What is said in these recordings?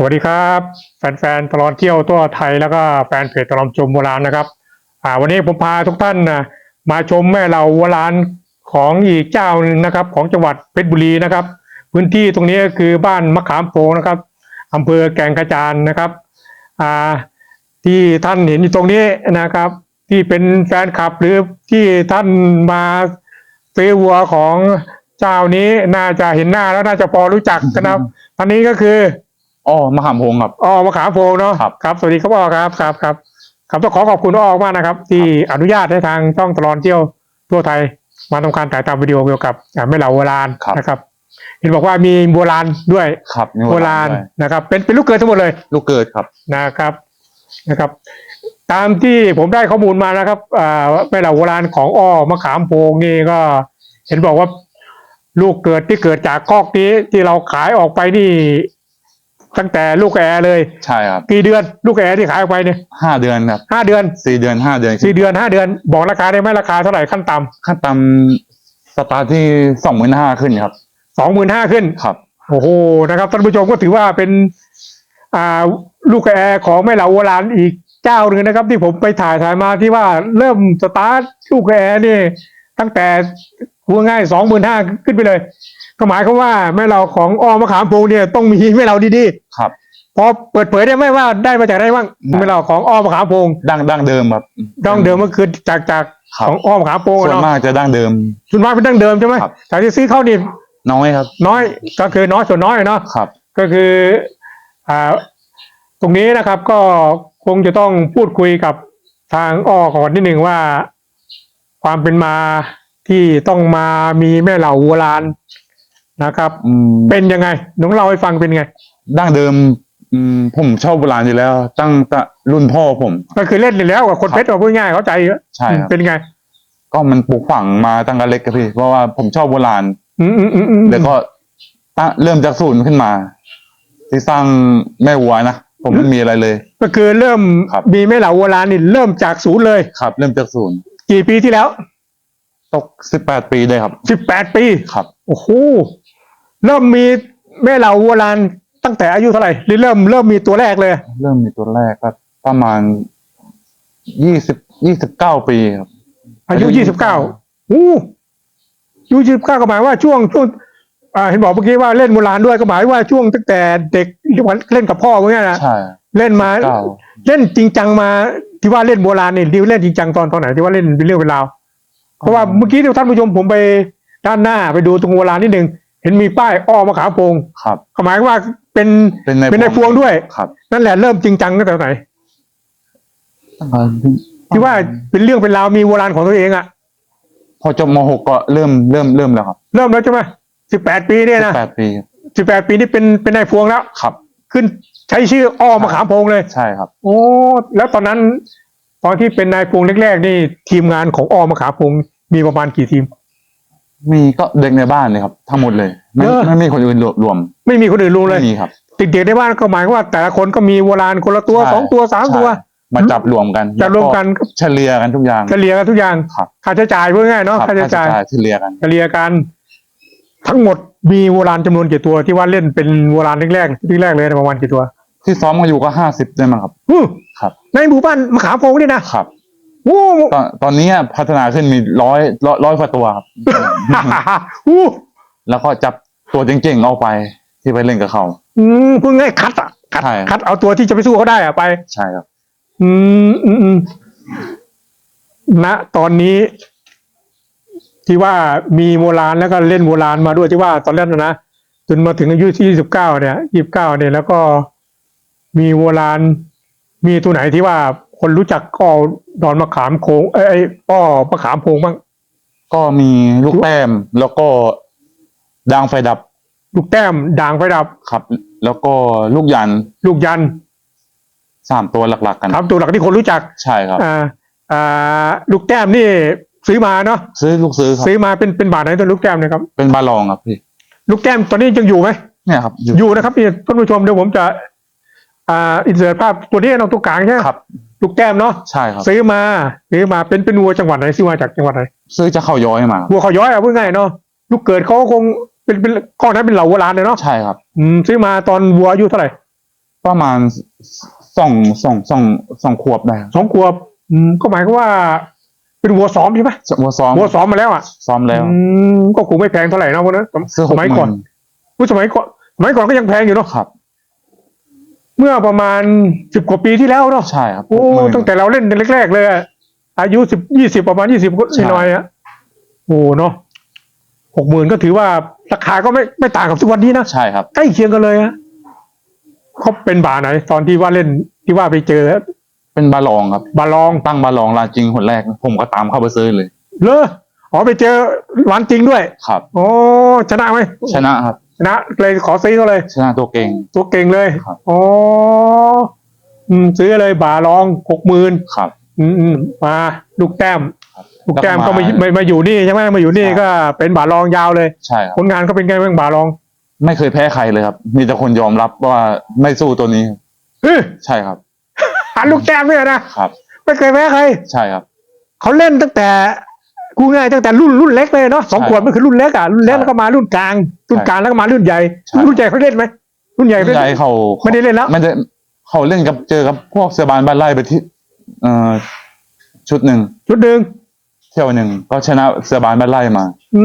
สวัสดีครับ แฟนๆตลอดเที่ยวทั่วไทยแล้วก็แฟนเพจตลอดชมโบราณนะครับอ่าวันนี้ผมพาทุกท่านนะมาชมแม่เหล่าโบราณของอีกเจ้าหนึ่งนะครับ ของจังหวัดเพชรบุรีนะครับ พื้นที่ตรงนี้ก็คือบ้านมะขามโพงนะครับอำเภอแก่งกระจานนะครับอ่าที่ท่านเห็นอยู่ตรงนี้นะครับ ที่เป็นแฟนคลับหรือที่ท่านมาซื้อวัวของเจ้านี้น่าจะเห็นหน้าแล้วน่าจะพอรู้จักนะครับอันนี้ก็คือ อ๋อมะขามพงครับอ๋อมะขามโพงเนาะครับ ครับ สวัสดีครับอ้อครับครับครับครับต้องขอขอบคุณอ้อมากนะครับ ที่อนุญาตให้ทางช่องตลอดเที่ยวทั่วไทย มาทำการถ่ายทำวิดีโอเกี่ยวกับอ่าแม่เหล่าโบราณครับ นะครับเห็นบอกว่ามีโบราณด้วยครับมีโบราณด้วยนะครับ เป็นเป็นลูกเกิดทั้งหมดเลยลูกเกิดครับ นะครับนะครับ ตามที่ผมได้ข้อมูลมานะครับอ่าแม่เหล่าโบราณของอ้อมะขามโพงนี่ก็ เห็นบอกว่า ลูกเกิดที่เกิดจากคอกนี้ที่เราขายออกไปนี่ ตั้งแต่ลูกแอร์เลย ใช่ครับกี่เดือนลูกแอร์ที่ขายออกไปเนี่ยห้าเดือนครับห้าเดือนสี่เดือนห้าเดือนสี่เดือนห้าเดือน บอกราคาได้ไหมราคาเท่าไหร่ขั้นต่ขั้นต่ำสตาร์ทที่สองหมื่นห้าขึ้นครับำสองหมื่นห้าขึ้นครับโอ้โหนะครับท่านผู้ชมก็ถือว่าเป็น อ่าลูกแอร์ของแม่เหล่าโบราณอีกเจ้าหนึ่งนะครับ ที่ผมไปถ่ายถ่ายมาที่ว่าเริ่มสตาร์ทลูกแอร์นี่ ตั้งแต่หัวง่ายสองหมื่นห้าขึ้นไปเลย ก็หมายความว่าแม่เราของออมะขามโพงเนี่ยต้องมีแม่เราดีครับๆพอเปิดเผยได้ไหมว่าได้มาจากไหนบ้างได้แม่เราของออมะขามโพงดั้งดั้งเดิมครับดั้งเดิมก็คือจากจากครับของออมะขามโพงส่วนเนาะมากจะดั้งเดิมส่วนมากเป็นดั้งเดิมใช่ไหมครับแต่ที่ซื้อเข้านี่น้อยครับ น้อยก็คือน้อยส่วนน้อยเนาะครับ ก็คืออ่าตรงนี้นะครับก็คงจะต้องพูดคุยกับทางอ้อก่อนนิดหนึ่งว่า ความเป็นมาที่ต้องมามีแม่เหล่าโบราณ นะครับ อืมเป็นยังไงน้องเล่าให้ฟังเป็นไง ดั้งเดิมอืมผมชอบโบราณอยู่แล้ว ตั้งแต่รุ่นพ่อผม ก็คือเล่นอยู่แล้วกับคนเพชรเอาพูดง่ายเข้าใจใช่ครับเป็นไง ก็มันปลูกฝังมาตั้งแต่เล็กครับพี่เพราะว่าผมชอบโบราณ อืมอืมอืมอืมแล้วก็ตั้งเริ่มจากศูนย์ขึ้นมา ที่สร้างแม่วัวนะผมไม่มีอะไรเลย ก็คือเริ่มครับ มีแม่เหล่าโบราณนี่เริ่มจากศูนย์เลย ครับ เริ่มจากศูนย์กี่ปีที่แล้ว ตกสิบแปดปีได้ครับ สิบแปดปี ครับ โอ้โห เริ่มมีแม่เหล่าโบราณตั้งแต่อายุเท่าไหร่หรือเริ่มเริ่มมีตัวแรกเลย เริ่มมีตัวแรกก็ประมาณยี่สิบยี่สิบเก้าปีครับ อายุยี่สิบเก้าอู้อายุยี่สิบเก้าก็หมายว่าช่วงช่วงอ่าเห็นบอกเมื่อกี้ว่าเล่นโบราณด้วยก็หมายว่าช่วงตั้งแต่เด็กเล่นกับพ่อเงี้ยนะใช่เล่นมาเก้า เล่นจริงจังมาที่ว่าเล่นโบราณเนี่ยดิวเล่นจริงจังตอนตอนไหนที่ว่าเล่นเป็นเรื่องเป็นราว เพราะว่าเมื่อกี้ที่ท่านผู้ชมผมไปด้านหน้าไปดูตรงโบราณนิดนึง เห็นมีป้ายอ้อมะขามโพงครับก็หมายว่าเป็นเป็นในเป็นในพวงด้วยครับนั่นแหละเริ่มจริงจังตั้งแต่ไหนที่ว่าเป็นเรื่องเป็นราวมีโบราณของตัวเองอะพอจบมหกก็เริ่มเริ่มเริ่มแล้วครับ เริ่มแล้วใช่ไหมสิบแปดปีเนี่ยนะแปดปีครับสิบแปดปีนี่เป็นเป็นนายพวงแล้วครับ ขึ้นใช้ชื่ออ้อมะขามโพงเลยใช่ครับ โอ้แล้วตอนนั้น ตอนที่เป็นนายพวงแรกๆนี่ทีมงานของอ้อมะขามโพงมีประมาณกี่ทีม มีก็เด็กในบ้านเลยครับ ทั้งหมดเลยไม่เออ ไม่มีคนอื่นรวมรวมไม่มีคนอื่นรู้เลยไม่มีครับ ติดเด็กในบ้านก็หมายความว่า แต่ละคนก็มีโบราณคนละตัวใช่ สองตัวสามตัว ใช่มาจับรวมกันจะรวมกัน แล้เฉลี่ยกันทุกอย่าง เฉลี่ยกันทุกอย่างครับ ค่าใช้จ่ายเพื่อง่ายเนาะครับค่าใช้จ่ายเฉลี่ยกัน เฉลี่ยกัน ทั้งหมดมีโบราณจำนวนกี่ตัวที่ว่าเล่นเป็นโบราณแรกๆที่แรกเลยนะประมาณกี่ตัว ที่ซ้อมกันอยู่ก็ห้าสิบได้มั้งครับอู้ครับ ในหมู่บ้านมะขามโพงนี่นะครับ โอ้ตอนตอนนี้พัฒนาขึ้นมีร้อยร้อยร้อยกว่าตัวครับอู้แล้วก็จับตัวเจ๋งๆเอาไปที่ไปเล่นกับเขาอืมพูดง่ายคัดอะคัดใช่คัดเอาตัวที่จะไปสู้เขาได้อะไป ใช่ครับ อืมอืมอืมณตอนนี้ ที่ว่ามีโบราณแล้วก็เล่นโบราณมาด้วยที่ว่าตอนแรกนะนะจนมาถึงอายุที่ยี่สิบเก้าเนี่ยยี่สิบเก้าเนี่ยแล้วก็ มีโบราณ มีตัวไหนที่ว่าคนรู้จักก็ดอนมะขามโคงเอ้ยเอ้ยป้อมะขามโพงบ้าง ก็มีลูกแต้มแล้วก็ดังไฟดับลูกแต้มด่างไฟดับ ครับ แล้วก็ลูกยันลูกยันสามตัวหลัก ๆ กันถามตัวหลักที่คนรู้จักใช่ครับอ่าอ่าลูกแต้มนี่ซื้อมาเนาะซื้อลูกซื้อครับซื้อมาเป็นเป็นบาทไหนตัวลูกแต้มเนะครับเป็นบาลองครับพี่ลูกแต้มตอนนี้ยังอยู่ไหมเนี่ยครับอยู่อยู่นะครับนี่ท่านผู้ชมเดี๋ยวผมจะ อ่าอินเสิร์ตภาพตัวนี้น้องตัวกลางใช่ไหมครับ ลูกแต้มเนาะใช่ครับ ซื้อมาซื้อมาเป็นเป็นวัวจังหวัดไหนซื้อมาจากจังหวัดไหนซื้อจะเข้าย้อยมาวัวเขาย้อยอะพูดง่ายเนาะลูกเกิดเขาก็คงเป็นเป็นก้อนนั้นเป็นเหล่าโบราณเลยเนาะใช่ครับอืมซื้อมาตอนวัวอายุเท่าไหร่ประมาณสองสองสองสองขวบได้ครับสองขวบ อืมก็หมายความว่า เป็นวัวซ้อมใช่ไหมวัวซ้อมวัวซ้อมมาแล้วอะซ้อมแล้ว อืมก็คงไม่แพงเท่าไหร่นะพวกนั้นซื้อหสกมัยหก่อนมื่นผู้สมัยก่อนสมัยก่อนก็ยังแพงอยู่เนาะครับ เมื่อประมาณสิบกว่าปีที่แล้วเนาะใช่ครับโอ้หกหมื่น ตั้งแต่เราเล่นแรกๆเลยอะอายุสิบยี่สิบประมาณยี่สิบใช่หน่อยๆอะโอ้เนาะหกหมื่นก็ถือว่าราคาก็ไม่ไม่ต่างกับทุกวันนี้นะใช่ครับ ใกล้เคียงกันเลยอะเขาเป็นบาร์ไหน ตอนที่ว่าเล่นที่ว่าไปเจอเป็นบาลองครับ บาร์ลองตั้งบาลองลานจริงคนแรก ผมก็ตามเข้าไปซื้อเลย เลออ๋อไปเจอวันจริงด้วยครับ โอ้ชนะไหมชนะครับ ชนะเลยขอซื้อเขาเลย ชนะตัวเก่ง ตัวเก่งเลยครับ อ๋ออืมซื้อเลยบาร์ลองหกหมื่นครับ อืมอืมมาลูกแต้ม ครับลูกแต้มแล้วก็ก็มามามามาอยู่นี่ใช่ไหมมาอยู่นี่ใช่ก็เป็นบาร์ลองยาวเลย ใช่ครับผลงานเขาเป็นไงบ้างบาร์ลองไม่เคยแพ้ใครเลยครับ มีแต่คนยอมรับว่าไม่สู้ตัวนี้เออใช่ครับ หันลูกแต้มเนี่ยนะครับ ไม่เคยแพ้ใคร ใช่ครับ เขาเล่นตั้งแต่ กูง่ายตั้งแต่รุ่นรุ่นเล็กเลยเนาะสองใช่ขวบมันคือรุ่นเล็กอะรุ่นเล็กใช่แล้วก็มารุ่นกลางรุ่นใช่กลางแล้วก็มารุ่นใหญ่ใช่รุ่นใหญ่เขาเล่นไหมรุ่นใหญ่ผู้ใหญ่เขาไม่ได้เล่นแล้วไม่ได้เขาเล่นกับเจอกับพวกเซบานบ้านไล่ไปที่เอ่อชุดหนึ่งชุดหนึ่งเที่ยวหนึ่งก็ชนะเซบานบ้านไล่มา อื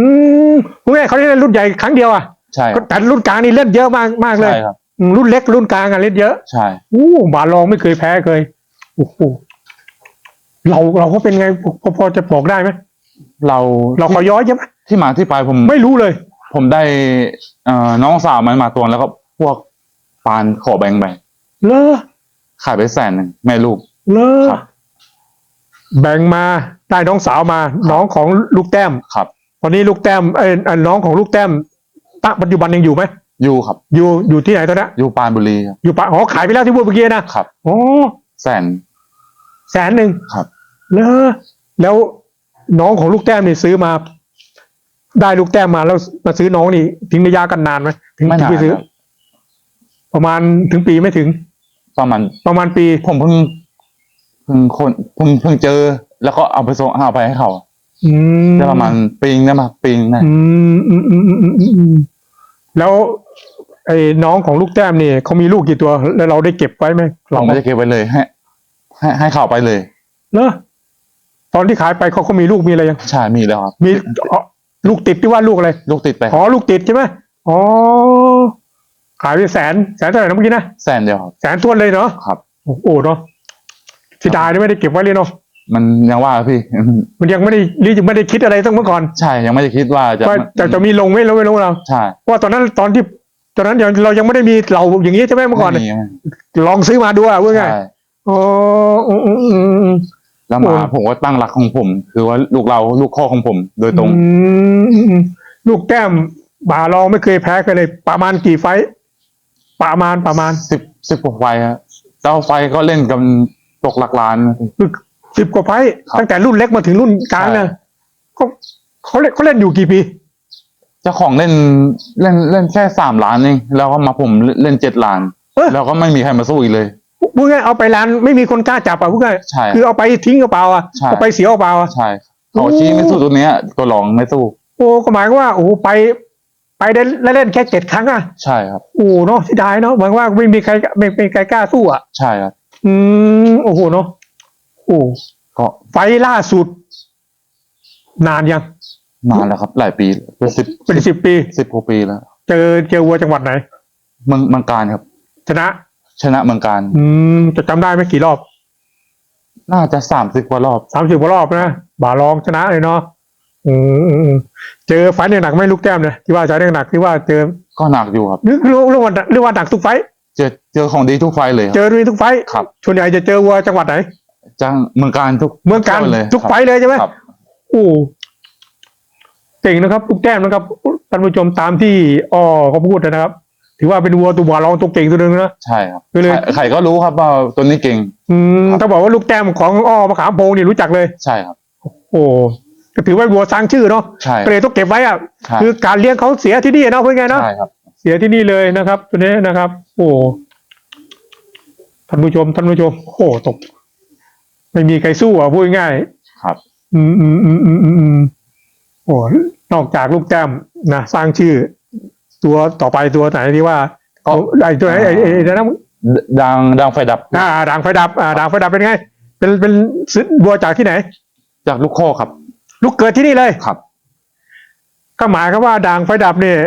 มกูง่ายเขาเล่นรุ่นใหญ่ครั้งเดียวอะใช่คก็รับแต่รุ่นกลางนี่เล่นเยอะมากมากเลยใช่ครับอืมรุ่นเล็กรุ่นกลางอะเล่นเยอะใช่อู้บาลองไม่เคยแพ้เคยโอ้โหเราเราก็เป็นไงพอพอจะบอกได้ไหม เราเราขอย้อยใช่ไหมที่มาที่ไปผมไม่รู้เลย ผมได้เอ่อน้องสาวมันมาตัวแล้วก็พวกปานขอแบ่งไปเลอขายไปแสนหนึ่งแม่ลูกเลอครับ แบ่งมาได้น้องสาวมา น้องของลูกแต้มครับ ตอนนี้ลูกแต้มเอ้ยเอ่อน้องของลูกแต้มตะปัจจุบันยังอยู่ไหมอยู่ครับ อยู่อยู่ที่ไหนตอนนี้อยู่ปรานบุรีครับอยู่ปะอ๋อขายไปแล้วที่พูดเมื่อกี้นะครับ อ๋อแสนแสนหนึ่งครับ เลอแล้ว น้องของลูกแต้มนี่ซื้อมา ได้ลูกแต้มมาแล้วมาซื้อน้องนี่ทิ้งระยะกันนานไหมถึงไม่ถึงนานไปซื้อ ครับประมาณถึงปีไม่ถึง ประมาณประมาณปี ผมเพิ่งเพิ่งคนเพิ่งเพิ่งเจอ แล้วก็เอาไปส่งเอาไปให้เขาอืมได้ประมาณปีนึงได้มาปีนึงได้อืมอืมอืมอืมอืมอืมแล้วไอ้น้องของลูกแต้มนี่เขามีลูกกี่ตัว แล้วเราได้เก็บไว้ไหมเราไม่ได้เก็บไว้เลยให้ให้ให้เขาไปเลย เนอะ ตอนที่ขายไปเขาเขามีลูกมีอะไรยัง ใช่มีแล้วครับ มีอ๋อลูกติดที่ว่าลูกอะไร ลูกติดไปอ๋อลูกติดใช่ไหมอ๋อขายไปแสนแสนเท่าไหร่นะเมื่อกี้นะแสนเดียวครับแสนทวนเลยเนาะครับ โอ้โหเนาะเสียดายที่ไม่ได้เก็บไว้เลยเนาะมันยังว่าพี่ มันยังไม่ได้หรือยังไม่ได้คิดอะไรตั้งเมื่อก่อน ใช่ยังไม่ได้คิดว่าจะว่าจะจะมีลงไม่ลงไม่ลงเราใช่เพราะว่าตอนนั้นตอนที่ตอนนั้นยังเรายังไม่ได้มีเราอย่างนี้ใช่ไหมเมื่อก่อนไม่มีไม่มีลองซื้อมาดูอะว่าไงใช่อ๋ออืมอืมอืมอืม แล้วโอ้มาผมก็ตั้งหลักของผม คือว่าลูกเราลูกข้อของผมโดยตรง อืมอืมอืมลูกแก้มบาลองไม่เคยแพ้กันเลย ประมาณกี่ไฟท์ประมาณประมาณสิบสิบกว่าไฟครับเจ้าไฟก็เล่นกันตกหลักล้านนะพี่สิบกว่าไฟท์ครับ ตั้งแต่รุ่นเล็กมาถึงรุ่นกลางใช่นะเขาเขาเล่นเขาเล่นอยู่กี่ปี เจ้าของเล่นเล่นเล่นแค่สามล้านเองแล้วก็มาผมเล่นเจ็ดล้าน เออแล้วก็ไม่มีใครมาสู้อีกเลย พูดง่ายเอาไปร้านไม่มีคนกล้าจับอะพูดง่ายใช่ คือเอาไปทิ้งกระเป๋าอะใช่ เอาไปเสียกระเป๋าอะ ใช่เขาชี้ไม่สู้ตัวเนี้ยตัวรองไม่สู้ โอ้ก็หมายความว่าโอ้โหไป ไปได้เล่นแค่เจ็ดครั้งอะใช่ครับ โอ้เนาะเสียดายเนาะหมายความว่าไม่มีใครไม่ไม่มีใครกล้าสู้อะ ใช่ครับ อืมโอ้โหเนาะโอ้ก็ไฟล์ล่าสุด นานยังนานแล้วครับ หลายปีเป็นสิบเป็นสิบปี สิบกว่าปีแล้ว เจอเจอวัวจังหวัดไหน เมืองเมืองการครับ ชนะ ชนะเมืองการ อืมจะจำได้ไหมกี่รอบน่าจะสามสิบกว่ารอบ สามสิบกว่ารอบนะบาลองชนะเลยเนาะอืมอืมอืมเจอไฟล์หนักๆไหม่ลูกแก้มเนี่ยที่ว่าใช้หนักๆที่ว่าเจอก็หนักอยู่ครับหรือหรือหรือว่าหรือว่าหนักทุกไฟล์เจอเจอของดีทุกไฟล์เลยคเจรับอด้วยทุกไฟล์ครับ ส่วนใหญ่จะเจอวัวจังหวัดไหนจ้างเมืองการทุกเมืองการที่ยวเลยทุกครับไฟล์เลยใช่ไหม ครับ โอ้เก่งนะครับลูกแก้มนะครับท่านผู้ชมตามที่อ้อเขาพูดนะครับ ถือว่าเป็นวัวตัวบาลองตัวเก่งตัวหนึงนะ ใช่ครับไปเลยใครใครก็รู้ครับว่าตัวนี้เก่ง อืมครับถ้าบอกว่าลูกแต้มของอ้อมะขามโพงนี่รู้จักเลย ใช่ครับ โอ้ก็ถือว่าวัวสร้างชื่อเนาะใช่ก็เลยต้องเก็บไว้อะใช่คือการเลี้ยงเขาเสียที่นี่เนาะเพื่อนไงเนาะใช่ครับ เสียที่นี่เลยนะครับ ตัวนี้นะครับ โอ้ท่านผู้ชมท่านผู้ชมโอ้ตก ไม่มีใครสู้อะพูดง่ายครับ อืมอืมอืมอืมอืมอืมโอ้นอกจากลูกแต้มนะสร้างชื่อ ตัวต่อไปตัวไหนที่ว่าก็ ไอ้ตัวไหนไอ้ไอ้ไอ้นะดังดังไฟดับอ่าด่างไฟดับอ่าด่างไฟดับเป็นไง เป็นเป็นซื้อวัวจากที่ไหน จากลูกข้อครับ ลูกเกิดที่นี่เลยครับ ก็หมายความว่าด่างไฟดับเนี่ย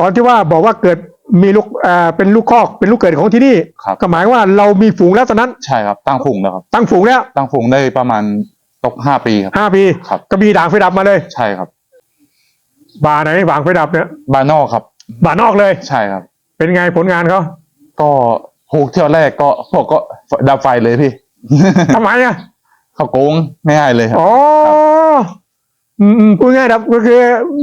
ตอนที่ว่าบอกว่าเกิดมีลูกอ่าเป็นลูกคอกเป็นลูกเกิดของที่นี่ครับ ก็หมายว่าเรามีฝูงแล้วตอนนั้น ใช่ครับตั้งฝูงแล้วครับ ตั้งฝูงแล้วตั้งฝูงได้ประมาณตกห้าปีครับ ห้าปีครับ ก็มีด่างไฟดับมาเลย ใช่ครับบาไหนด่างไฟดับเนี่ย บานอกครับ บานอกเลย ใช่ครับ เป็นไงผลงานเขาก็หูกเที่ยวแรกก็พวกก็ดับไฟเลยพี่ ทำไมอะเขาโกงไม่ให้เลยครับอ๋ออืมอืมพูดง่ายครับก็คือ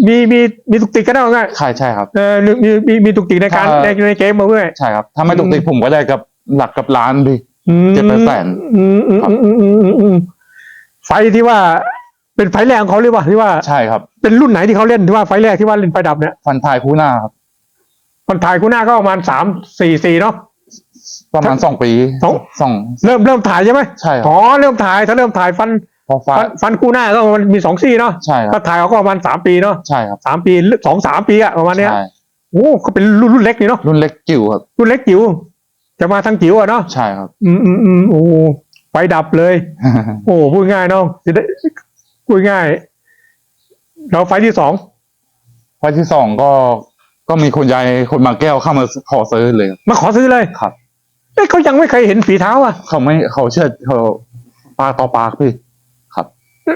มีมีมีตุกติกกันได้ว่าง่ายใช่ใช่ครับเออมีมีมีตุกติกในการถ้าในในเกมมาเพื่อยใช่ครับถ้าไม่ตกติดผมก็ได้กับหลักกับล้านพี่อืมเจ็ดแปดแสนอืมอืมอืมอืมอืมอืมอืมไฟที่ว่า เป็นไฟแรกของเขาหรือเปล่าที่ว่าใช่ครับ เป็นรุ่นไหนที่เขาเล่นที่ว่าไฟแรกที่ว่าเล่นไฟดับเนี่ยฟันทายคู่หน้าครับคนถ่ายกูหน้าก็ประมาณสามสี่สี่เนาะประมาณสองปีสองสองเริ่มเริ่มถ่ายใช่ไหมใช่ครัอ๋บอเริ่มถ่ายถ้าเริ่มถ่ายฟันพอฟ้าฟันฟันกูหน้าก็มันมีสองซี่เนาะใช่คก็รับถ่ายเขาก็ประมาณสามปีเนาะใช่ครับสามปีสองสามปีอะประมาณเนี้ยใช่โอ้ก็เป็นรุ่นรุ่นเล็กนี่เนาะรุ่นเล็กจิ๋วครับรุ่นเล็กจิ๋วจะมาทั้งจิ๋วอะเนาะใช่ครับ อืมอืมอืมโอ้ไฟดับเลย โอ้พูดง่ายเนาะจะได้ พูดง่ายเราไฟที่สองไฟที่สองก็ก็มีคนยายคนมาแก้วเข้ามาขอซื้อเลยครับมาขอซื้อเลยครับ เอ้ยเขายังไม่เคยเห็นฝีเท้าอะเขาไม่เขาเชื่อเขาปากต่อปากพี่ครับ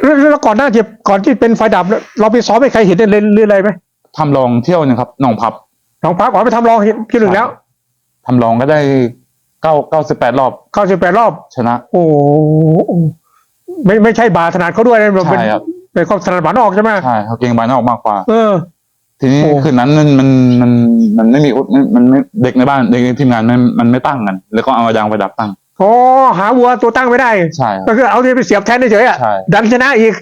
แล้วแล้วก่อนหน้าจะก่อนที่เป็นไฟดับเนี่ยเราไปซ้อมไม่ใครเห็นเล่นเรื่อยอะไรไหมทำลองเที่ยวหนะครับหนองพับน้องพักอ๋อไปทำรองเห็นที่หนึ่งแล้วทำลองก็ได้เก้าเก้าสิบแปดรอบเข้าสิบแปดรอบ ชนะ โอ้โห ไม่ไม่ใช่บาถนัดเขาด้วยนะเป็นใช่ครับ เป็นความถนัดบานอกใช่ไหมใช่เขาเก่งบานออกมากกว่า เออ ทีนี้โอ้ คืนนั้นมันมันมันมันไม่มีอุดมันมันไม่เด็กในบ้านเด็กในทีมงานมันมันไม่ตั้งกัน แล้วก็เอายางไปดับตั้ง โอ้หาวัวตัวตั้งไม่ได้ ใช่คก็รับคือเอาที่ไปเสียบแทนเฉยๆอะใช่ ดันชนะอีก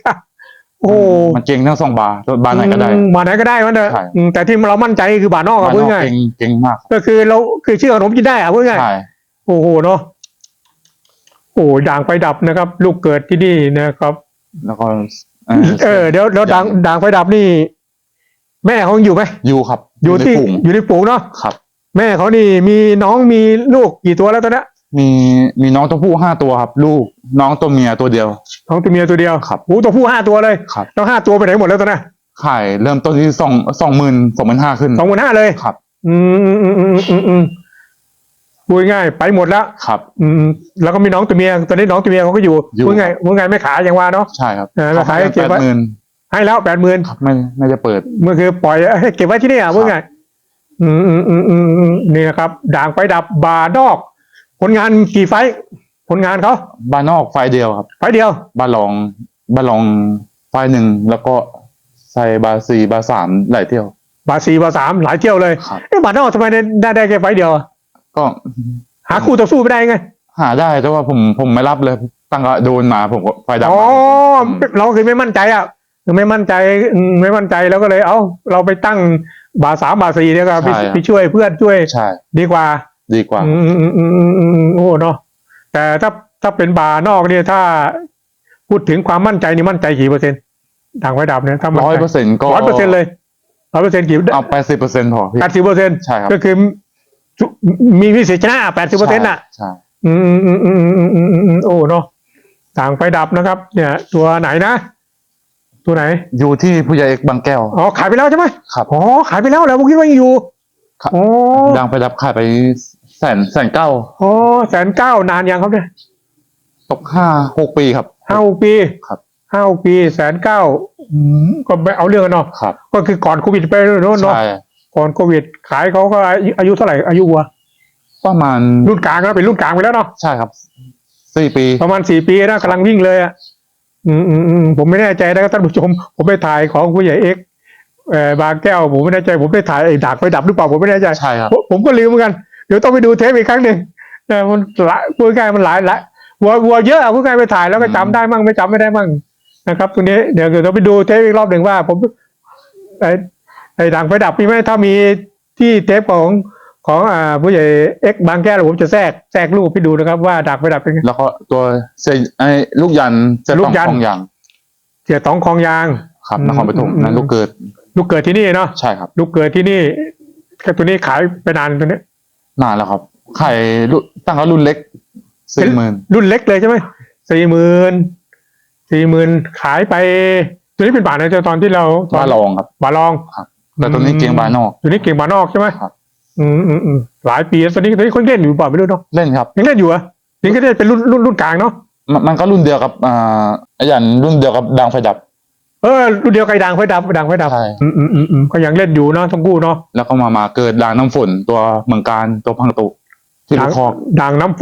โอ้โหมันเก่งทั้งสองบาร์บาร์ไหนก็ได้ อืมบาไหนก็ได้มันเถอะใช่ อืมแต่ที่เรามั่นใจคือบานอกบาอะร์พูดนอกง่ายเก่งเก่งมากก็คือเราคือชื่อขนมกินได้อะพูดง่ายใช่ โอ้โหเนาะ โอ้ด่างไฟดับนะครับ ลูกเกิดที่นี่นะครับ แล้วก็เออเดี๋ยวเดี๋ยวด่างด่างไฟดับนี่ แม่เขายังอยู่ไหมอยู่ครับ อยู่ในที่ฝูงอยู่ในฝูงเนาะครับ แม่เขานี่มีน้องมีลูกกี่ตัวแล้วตอนเนี้ยมีมีน้องตัวผู้ห้าตัวครับ ลูกน้องตัวเมียตัวเดียว น้องตัวเมียตัวเดียวครับโอ้ตัวผู้ห้าตัวเลยครับแล้วห้าตัวไปไหนหมดแล้วตอนเนี้ยขายเริ่มต้นที่สองสองหมื่นสองพันห้าขึ้นสองหมื่นห้าเลยครับ อืมอืมอืมอืมอืมอืม พูดง่ายไปหมดแล้วครับ อืมแล้วก็มีน้องตัวเมียตอนนี้น้องตัวเมียเขาก็อยู่อยู่ พูดง่ายพูดง่ายไม่ขายอย่างว่าเนาะ ใช่ครับเออแล้วขายแปเก็บดไว้ หมื่นให้แล้วแปดหมื่นครับไม่ไม่จะเปิด เมื่อคือปล่อยให้เก็บไว้ที่นี่อะพูดง่ายอืมอืมอืมอืมอืมนี่นะครับ ด่างไฟดับบาดอก ผลงานกี่ไฟท์ผลงานเขาบ้านนอกไฟเดียวครับ ไฟท์เดียว บ้านรองบ้านรองไฟหนึ่งแล้วก็ใส่บาสี่บาสามหลายเที่ยว บาสี่บาสามหลายเที่ยวเลยครับ เอ๊ะบาดอกทำไมได้ได้ได้แค่ไฟท์เดียวอะ ก็หาคู่ต่อสู้ไม่ได้ไง หาได้แต่ว่าผมผมไม่รับเลย ตั้งก็โดนมาผมก็ไฟดับอ๋อมาเราคือไม่มั่นใจอะคือไม่มั่นใจอืมไม่มั่นใจแล้วก็เลย เอ้า เราไปตั้งบาสามบาสี่เนี่ยก็ไปไปช่วยเพื่อนช่วย ใช่ ดีกว่า ดีกว่าอืมอืมอืมอืมอืมอืมโอ้เนาะแต่ถ้าถ้าเป็นบาร์นอกเนี่ยถ้า พูดถึงความมั่นใจนี่มั่นใจกี่เปอร์เซ็นต์ด่างไฟดับเนี่ยถ้ามั่นร้อยใจเปอร์เซ็นต์ก็ร้อยเปอร์เซ็นต์เลยร้อยเปอร์เซ็นต์กี่เอาแปดสิบเปอร์เซ็นต์พอพี่ แปดสิบเปอร์เซ็นต์ใช่ครับ ก็คือ มีวิสิชนะแปดสิบเปอร์เซ็นต์อะใช่อืมอืมอืมอืมอืมอืมโอ้เนาะต่างไปดับนะครับ เนี่ย ตัวไหนนะ ตัวไหน อยู่ที่ผู้ใหญ่เอกบางแก้ว อ๋อขายไปแล้วใช่ไหมครับอ๋อขายไปแล้วแล้วผมคิดว่ายังอยู่ครับ อ๋อดังไปดับขายไปแสนแสนเก้าอ๋อแสนเก้านานยังครับเนี่ยตกห้าหกปีครับ ห้าหกปีครับ ห้าหกปีแสนเก้าก็ไม่เอาเรื่องกันเนาะครับ ก็คือก่อนโควิดไปโน่นเนาะ ใช่ ก่อนโควิดขายเขาก็อายุอายุเท่าไหร่อายุวัวประมาณรุ่นกลางแล้วเป็นรุ่นกลางไปแล้วเนาะใช่ครับสี่ปี ประมาณสี่ปีนะกำลังวิ่งเลยอะอืมอืมอืมผมไม่แน่ใจนะครับท่านผู้ชม ผมไปถ่ายของผู้ใหญ่เอ็กซ์เอ่อบางแก้วผมไม่แน่ใจ ผมไปถ่ายไอ้ดากไฟดับหรือเปล่าผมไม่แน่ใจใช่ครับผมผมก็ลืมเหมือนกันเดี๋ยวต้องไปดูเทปอีกครั้งหนึ่งแต่มันหลายพูดง่ายๆมันหลายหลายวัววัวเยอะอะพูดง่ายๆไปถ่ายแล้วก็จำได้มั่งไม่จำไม่ได้มั่งนะครับตัวนี้เดี๋ยวเดี๋ยวเราไปดูเทปอีกรอบหนึ่งว่า ผม ไอ้ไอ้ด่างไฟดับมีไหมถ้ามีที่เทปของของอ่าผู้ใหญ่เอ็กซ์บางแก้วผมจะแทรกแทรกรูปให้ดูนะครับ ว่าด่างไฟดับเป็นไง แล้วก็ตัวเซไอ้ลูกยันจะลูต้อกงยันทองยางเสียตองคลองยาง ครับอืมนครปฐมอืม นั่นลูกเกิดลูกเกิดที่นี่เนาะใช่ครับ ลูกเกิดที่นี่ก็ตัวนี้ขายไปนานตัวนี้นานแล้วครับขายรุ่นตั้งแต่รุ่นเล็กสี่หมื่นรุ่นเล็กเลยใช่ไหมสี่หมื่นสี่หมื่นขายไป ตัวนี้เป็นบาทนะตอนที่เราตอนบาลองครับ บาลอง แต่ตัวนี้เกียงบานอกตัวนี้เก่งบานอกใช่ไหมครับอืมอืมอืมหลายปีแล้วตอนนี้ตอนนี้คนเล่นอยู่เปล่าไม่รู้เนาะเล่นครับยังเล่นอยู่เหรอะยังก็เล่นเป็นรุ่นรุ่นรุ่นกลางเนาะมันมันก็รุ่นเดียวกับอ่าไอ้ยันรุ่นเดียวกับดังไฟดับ เออรุ่นเดียวกับไอ้ดังไฟดับดังไฟดับใช่อืมอืมอืมอืมก็ยังเล่นอยู่เนาะทั้งคู่เนาะแล้วก็มามาเกิดด่างน้ำฝนตัวเมืองการตัวพังตุที่ลูกคอกดังน้ำฝ